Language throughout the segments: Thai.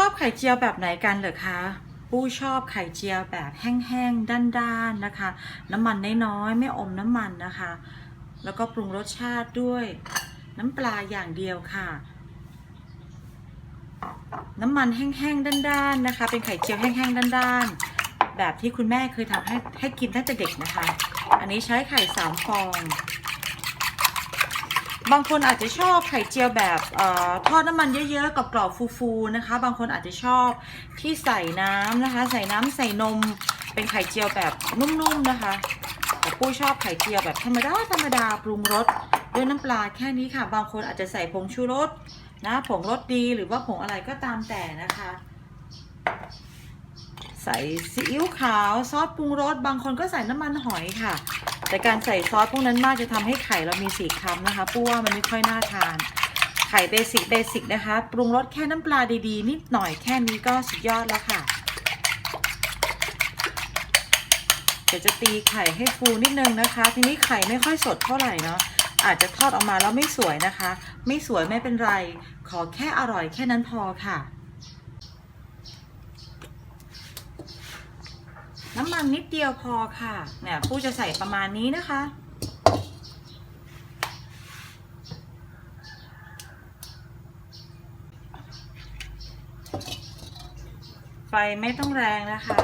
ชอบไข่เจียวแบบไหนกันเหรอคะปู้ชอบไข่เจียวแบบแห้งๆ ด้านๆ นะคะ น้ำมันน้อยๆ ไม่อมน้ำมันนะคะ แล้วก็ปรุงรสชาติด้วย น้ำปลาอย่างเดียวค่ะ น้ำมันแห้งๆ ด้านๆ นะคะ เป็นไข่เจียวแห้งๆ ด้านๆ แบบที่คุณแม่เคยทำให้ให้กินตั้งแต่เด็กนะคะ อันนี้ใช้ไข่สามฟอง บางคนอาจจะชอบไข่เจียวแบบออทอดน้ำมันเยอะๆกับกรอบฟูๆนะคะ บางคนอาจจะชอบที่ใส่น้ำนะคะ ใส่น้ำใส่นม เป็นไข่เจียวแบบนุ่มๆนะคะแต่ปุ้ยชอบไข่เจียวแบบธรรมดาธรรมดาปรุงรสด้วยน้ำปลาแค่นี้ค่ะ บางคนอาจจะใส่ผงชูรสนะผงรสดีหรือว่าผงอะไรก็ตามแต่นะคะ ใส่ซีอิ๊วขาวซอสปรุงรสบางคนก็ใส่น้ำมันหอยค่ะ แต่การใส่ซอสพวกนั้นมากจะทำให้ไข่เรามีสีคล้ำนะคะปูว่ามันไม่ค่อยน่าทาน ไข่เบสิกเบสิกนะคะ ปรุงรสแค่น้ำปลาดีๆ นิดหน่อยแค่นี้ก็สุดยอดแล้วค่ะ เดี๋ยวจะตีไข่ให้ฟูนิดนึงนะคะ ทีนี้ไข่ไม่ค่อยสดเท่าไหร่เนาะอาจจะทอดออกมาแล้วไม่สวยนะคะ ไม่สวยไม่เป็นไร ขอแค่อร่อยแค่นั้นพอค่ะ น้ำมันนิดเดียวพอค่ะ เนี่ยผู้จะใส่ประมาณนี้นะคะ ไฟไม่ต้องแรงนะคะ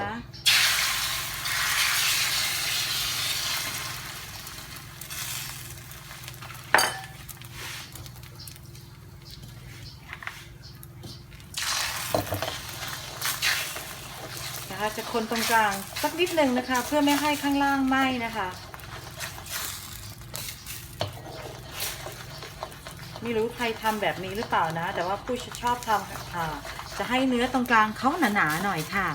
นะคะจะคนตรงกลางสักนิดหนึ่งนะคะ เพื่อไม่ให้ข้างล่างไหม้นะคะ ไม่รู้ใครทำแบบนี้หรือเปล่านะ แต่ว่าผู้ชอบทำค่ะจะให้เนื้อตรงกลางเขาหนาๆหน่อยค่ะ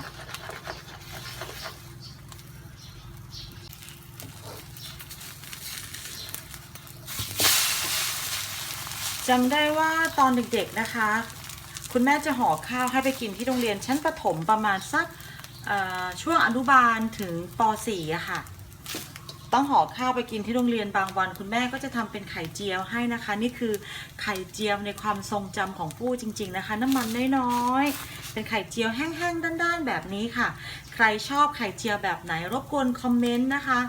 จำได้ว่าตอนเด็กๆนะคะ คุณแม่จะห่อข้าวให้ไปกินที่โรงเรียนชั้นประถมประมาณสัก ช่วงอนุบาลถึงป .4 อะค่ะ ต้องห่อข้าวไปกินที่โรงเรียนบางวัน คุณแม่ก็จะทำเป็นไข่เจียวให้นะคะ นี่คือไข่เจียวในความทรงจำของปู้จริง ๆนะคะ น้ำมันน้อยๆเป็นไข่เจียวแห้งๆด้านๆ แบบนี้ค่ะ ใครชอบไข่เจียวแบบไหนรบกวนคอมเมนต์นะคะ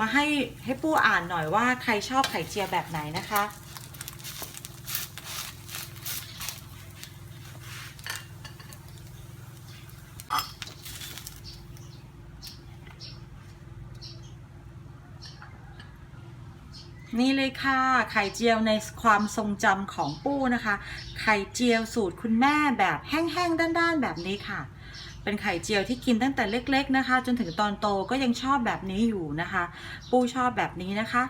มาให้ให้ปู้อ่านหน่อยว่าใครชอบไข่เจียวแบบไหนนะคะ นี่เลยค่ะ ไข่เจียวในความทรงจำของปู้นะคะ ไข่เจียวสูตรคุณแม่แบบแห้งๆด้านๆ แบบนี้ค่ะ เป็นไข่เจียวที่กินตั้งแต่เล็ก ๆ นะคะ จนถึงตอนโตก็ยังชอบแบบนี้อยู่นะคะ ปู้ชอบแบบนี้นะคะ